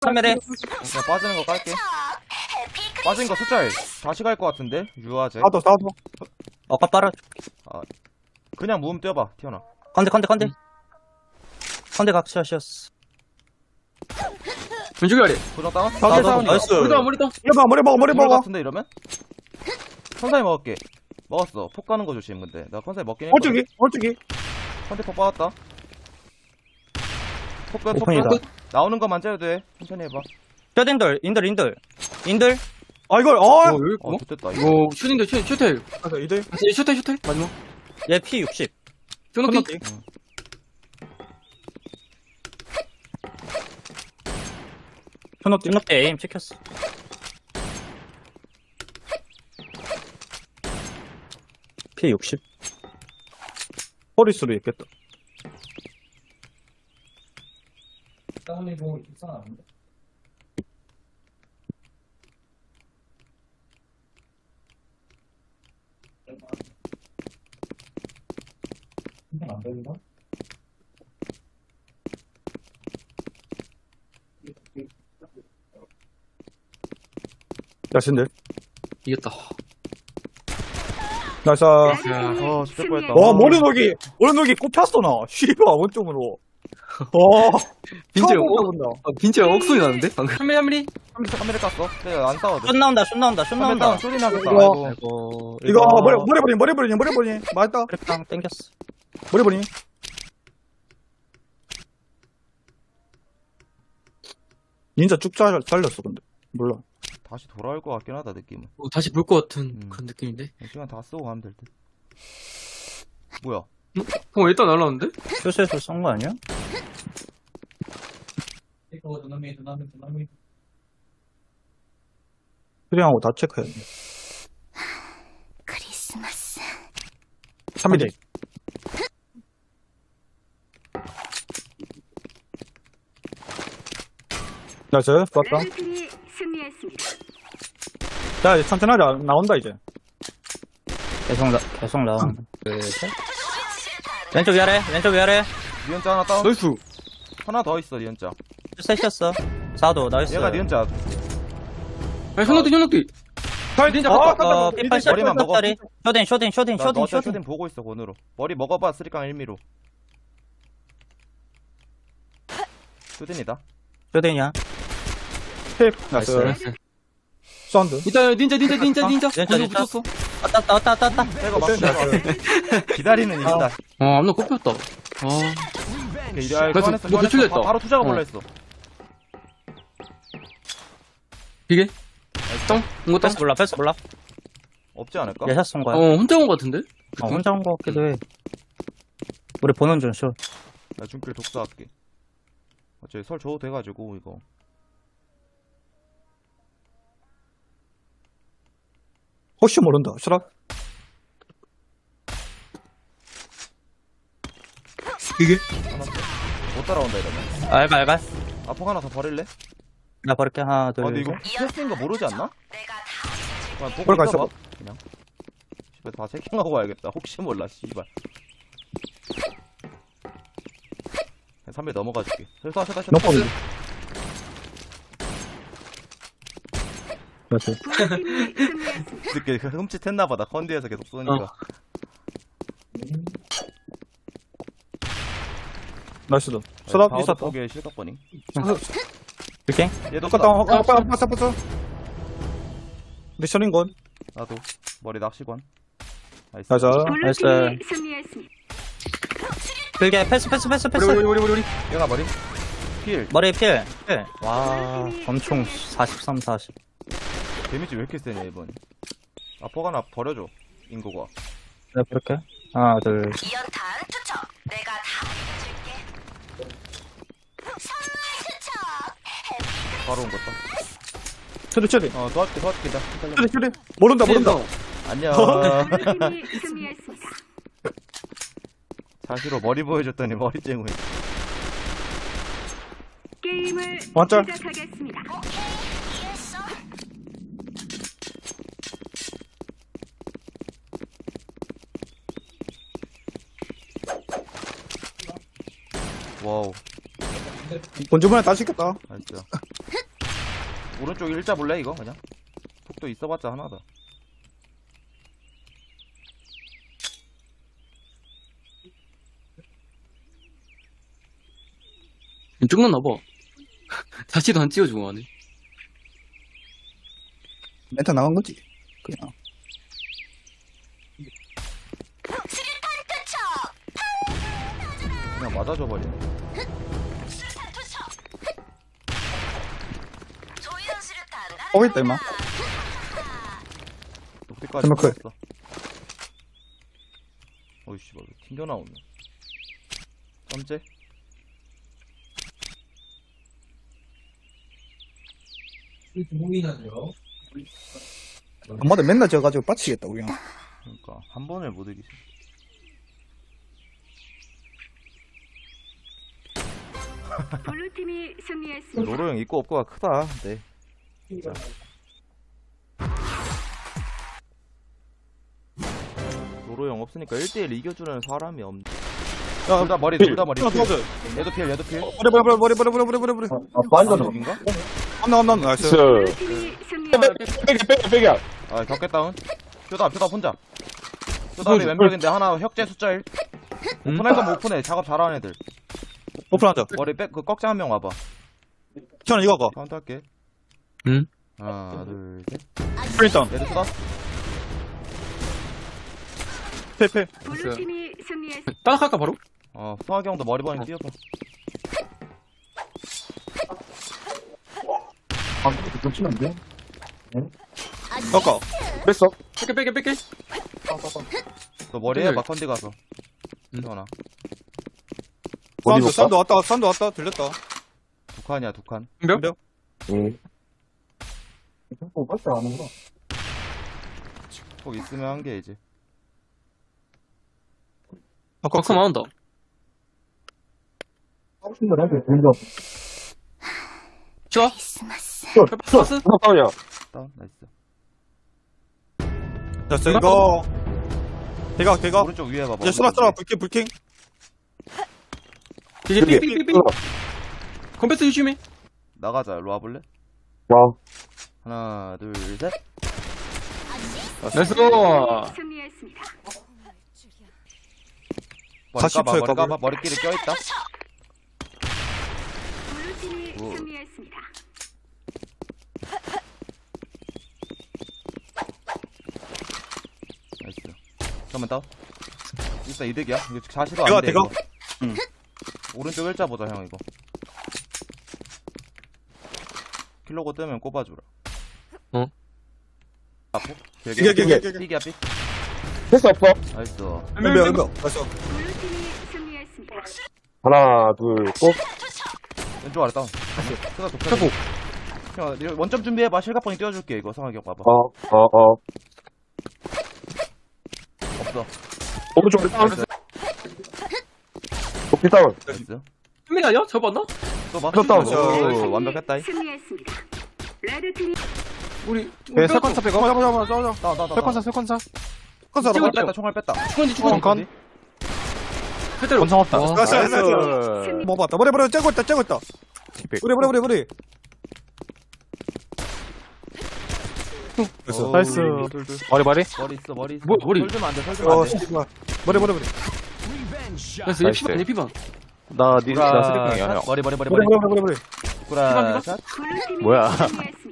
카메라 그냥 빠지는 거 깔게. 빠진 거 숫자 1. 다시 갈것 같은데? 유아제. 나도 나도 어까 빨아 그냥 무음 뛰어봐, 튀어나. 컨대 컨대 컨대 컨대 각샷이었어 왼쪽에 아래. 도장 다운? 나도 나도 다운이야. 나이스 머리 다 머리 다. 머리 봐 머리 먹어 머리 먹어 같은데 이러면? 컨사이 먹을게. 먹었어. 폭 가는 거 조심, 근데. 나 컨사이 먹긴 했거든. 오른쪽이 오른쪽이 컨대 폭 받았다. 폭 끝, 폭 오픈이다. 끝. 나오는 것만 째도 돼. 천천히 해봐. 셔딘들 인들 인들 인들 아 이걸 어, 어 여기 어, 있고. 좋됐다. 이거. 이거 슈팅대 슈 슈텔. 아, 이들 다시 슈텔 슈텔 마지막. 얘 피 60. 쇼노키. 끝났지 현업지 찐높게 에임 찍혔어 피 60. 허리 수도 있겠다 나이스인데 이겼다. 나이스 야. 어, 진짜 뻔했다. 와 머리 녹이 머리 녹이 꼽혔어 나 씨발 원쪽으로 와 빈체 처음 어, 본다 어, 빈체 억소리 나는데 방금. 한미리 한미리. 카메라 깠어. 내가 안 싸워도. 슛 나온다 슛 나온다 슛 카메라 나온다 다운 쇼리 나겠다. 이거. 아이고. 이거 머리 머리 버리 머리 버리 머리 버리 맞다 그냥 땡겼어 머리 버리 닌자 쭉 잘, 잘렸어 근데 몰라 다시 돌아올 것 같긴 하다, 느낌은. 어, 다시 볼 것 같은 음. 그런 느낌인데. 시간 다 쓰고 가면 될 듯. 뭐야? 어 일단 날라왔는데? 슛에서 쏜거 아니야? 수리하고 다 체크해 크리스마스. 3mm 나이스 좋았다. 레드팀이 승리했습니다. 자 이제 천천히 하자. 나온다 이제. 계속 나 계속 나온 왼쪽 위아래 왼쪽 위아래. 니은자 하나 다운? 나이스. 하나 더 있어, 니은자. 셋이었어 사도 나이스 얘가 니은자. 야 쇼노키 쇼노키. 잘 닌자 아, 깎아. 어 깎아. 피80 머리만 먹어. 짜리 쇼딘 쇼딘 쇼딘 나 쇼딘 너한테 쇼딘 쇼딘 보고 있어, 권으로. 머리 먹어봐, 쓰리깡 1미로. 쇼딘이다. 쇼딘이야 탭 나이스 나이스. 사운드 일단 닌자 닌자 닌자 닌자. 닌자, 거기서 닌자. 붙였어. 왔다 왔다 왔다 왔다 왔다 빼고 막 기다리는 이유다. 어 암나 꼽혔다. 아. 아, 그래서 뭐 교환했어. 배출됐다. 바- 바로 투자가 어. 몰라 했어. 이게? 땅? 이거 땅? 패스 몰라 패스 몰라 없지 않을까? 예샷 쏜 거야 어 혼자 온것 같은데? 어, 혼자 온 거 같기도 해 우리 보는 중쇼 나 중길 독사할게. 어차피 설 줘도 돼가지고, 이거. 혹시 모른다 슈락 이게? 못 따라온다, 이러면. 알갈 알갈 아폭 하나 더 버릴래? 나 버릴게 하나 아, 근데 둘 이거 테스트인 거 모르지 않나? 그냥 보고 그럴까, 있어봐. 그냥. 집에 다 체킹하고 와야겠다. 혹시 몰라, 씨발. 3배 넘어가 줄게. 셔다, 셔다. 넘어오는데 나이스 블루팀이 승리했습니다. 늦게 그 흠칫했나봐. 나 컨디에서 계속 쏘니까. 어. 나이스다 바우더 있었다 폭에 실각 버닝. 이렇게 얘도 똑같다 쏴. 어, 아, 빠빠빠빠 미션인 건 나도. 머리 낚시관. 나이스. 나이스 블루팀이 승리했습니다. 길게 패스 패스 패스 우리 패스 우리 우리 우리 우리. 얘가 머리. 필. 머리 필. 필. 와, 엄청 43, 40. 데미지 왜 이렇게 세냐, 이번. 아폭 하나 버려줘. 인고가. 네, 그렇게. 하나, 둘. 연탄 투척. 내가 다 해줄게. 선물 투척. 바로 온 거다. 처리 처리 어, 도와줄게, 도와줄게. 나 기다려. 처리 처리 모른다 모른다 안녕. 승리했습니다. 자시로 머리 보여줬더니 머리 쟁우. 게임을 완전. 시작하겠습니다. 와우. 본주문에 다 시켰다 아, 진짜. 오른쪽 일자 볼래 이거 그냥 폭도 있어봤자 하나다 쭉 났나봐. 다시도 안 찍어주고 가네. 멘트 나간 거지. 그냥. 그냥 맞아줘 버리네 어, 있다, 임마. 높이까지 스모크. 어 어이 씨발 왜 튕겨 나오네 썸째 엄마들 맨날 져가지고 빡치겠다, 우리 형. 그러니까 한 번을 못 이기지 블루팀이 승리했습니다. 로로 형 있고 없고가 크다 네 진짜 로로 형 없으니까 1대1 이겨주는 사람이 없네 둘 다 머리 둘 다 머리 필. 더. 얘도 필 얘도 필 머리, 머리, 머리, 머리, 머리, 머리, 머리, 머리. 여긴가? 엄나, 엄나, 나이스. 블루팀이 승리했습니다. 아 격게 다운 쇼다 쇼다 혼자 쇼다이 왼벽인데 하나 혁재 숫자 1 오픈할 거면 오픈해 작업 잘하는 애들 오픈하자. 머리 빽그 꺽장 한명 와봐 저는 이거 가. 카운트 할게 응? 하나 둘셋 프린턴. 얘도 쇼다 페페. 블루팀이 승리했습니다. 따라갈까, 바로? 어 수학이 형도 머리 버니 뛰어봐 깎아. 뺐어. 뺄게, 뺄게, 뺄게. 너 머리 해봐 네. 컨디 가서 응. 태원아 사운드, 사운드 왔다, 사운드 왔다. 들렸다. 두 칸이야 두칸 몇? 몇? 꼭 있으면 한 개 이제 아, 박수 나온다. 좋아. 패스? 다운 나이스 됐어, 이거. 대각, 대각. 오른쪽 위에 봐봐 오른쪽 쏘라. 위에. 불킹, 불킹. 이제 삐삐삐삐. 컴패스 조심해. 나가자 일로 와볼래? 하나 둘 셋 나이스. 승리했습니다. 머리 40 까봐 초에 머리 까봐. 까봐 머리끼리 껴있다 블루팀이 오. 승리했습니다. 나이스 잠깐만 다운 일단 이득이야 이거 자시도 대각, 안돼 대각. 이거 응 오른쪽 일자 보자 형 이거 킬로고 뜨면 꼽아주라 어? 앞에 이게, 이게, 이게. 삐기야 삐 패스 없어. 나이스 몇, 몇, 몇. 됐어. 블루팀이 승리했습니다. 하나, 둘, 꼭. 왼쪽 아래 다운 쓰가 독자 회복. 형 이거 원점 준비해봐 실각번이 띄워줄게 이거 상하경 봐봐 어, 어, 어. 없어 오른쪽 다운. 나이스 높이 다운. 나이스 한명 아니야? 또봐 또 다운. 오, 완벽했다 이 승리했습니다. 레드팀이 우리. 네, 세컨사 빼고. 잡아, 잡아, 잡아. 나와 나와 세컨사, 세컨사. 세컨사, 찍어, 로 뺐다 총알 뺐다 축구한지 축구한지. 건. 패대로. 원상 없다. 나이스, 나이스. 승리. 뭐 봤다. 머리, 머리, 째고 있다, 째고 있다. 머리, 머리, 머리, 머리. 됐어. 오, 나이스. 머리 머리 머리 있어 머리 있어 뭐, 머리. 돌주면 안돼 돌주면 어, 안돼 씨발. 머리, 머리, 머리. 나이스. 얘 피반, 얘 피반. 나 니, 나 스리핑이야 형 머리 머리 머리 머리, 머리 머리, 머리, 머리. 구라 뭐야.